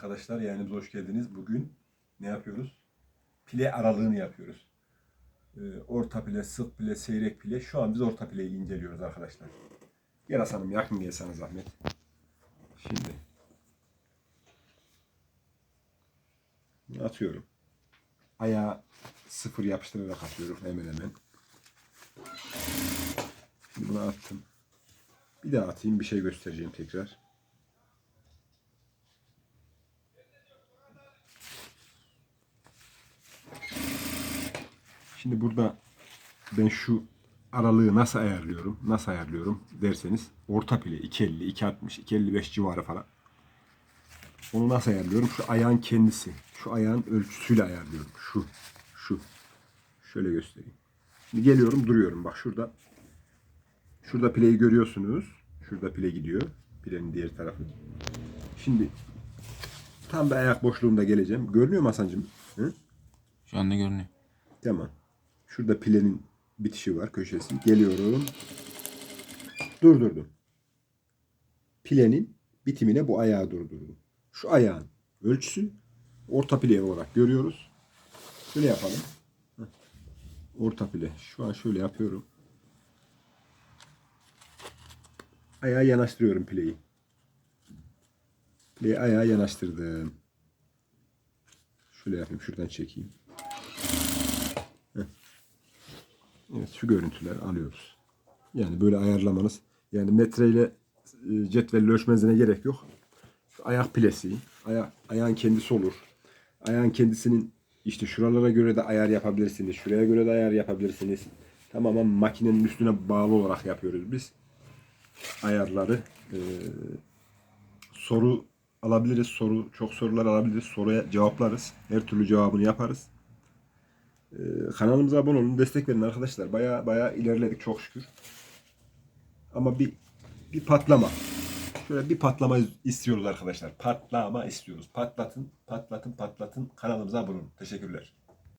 Arkadaşlar yayınımıza hoş geldiniz. Bugün ne yapıyoruz? Pile aralığını yapıyoruz. Ee, orta pile, sık pile, seyrek pile. Şu an biz orta pileyi inceliyoruz arkadaşlar. Gel Hasan'ım yakın gel sana zahmet. Şimdi. Atıyorum. Ayağı sıfır yapıştırarak atıyorum hemen hemen. Şimdi bunu attım. Bir daha atayım bir şey göstereceğim tekrar. Şimdi burada ben şu aralığı nasıl ayarlıyorum? Nasıl ayarlıyorum derseniz orta pile 250, 260, 255 civarı falan. Onu nasıl ayarlıyorum? Şu ayağın kendisi. Şu ayağın ölçüsüyle ayarlıyorum. Şu. Şu. Şöyle göstereyim. Şimdi geliyorum duruyorum. Bak şurada. Şurada pileyi görüyorsunuz. Şurada pile gidiyor. Pilenin diğer tarafı. Şimdi tam bir ayak boşluğunda geleceğim. Görünüyor mu Hasan'cığım? Hı? Şu anda görünüyor. Tamam. Şurada pilenin bitişi var köşesi. Geliyorum. Durdurdum. Pilenin bitimine bu ayağı durdurdum. Şu ayağın ölçüsü orta pile olarak görüyoruz. Şöyle yapalım. Orta pile. Şu an şöyle yapıyorum. Ayağı yanaştırıyorum pileyi. Pileyi ayağa yanaştırdım. Şöyle yapayım. Şuradan çekeyim. Evet şu görüntüler alıyoruz. Yani böyle ayarlamanız yani metreyle e, cetvelle ölçmenize gerek yok. Şu ayak pilesi, ayak, ayağın kendisi olur. Ayağın kendisinin işte şuralara göre de ayar yapabilirsiniz. Şuraya göre de ayar yapabilirsiniz. Tamamen makinenin üstüne bağlı olarak yapıyoruz biz. Ayarları e, soru alabiliriz. Soru çok sorular alabiliriz. Soruya cevaplarız. Her türlü cevabını yaparız. Ee, kanalımıza abone olun, destek verin arkadaşlar. Baya baya ilerledik çok şükür. Ama bir bir patlama. Şöyle bir patlama istiyoruz arkadaşlar. Patlama istiyoruz. Patlatın, patlatın, patlatın. Kanalımıza abone olun. Teşekkürler.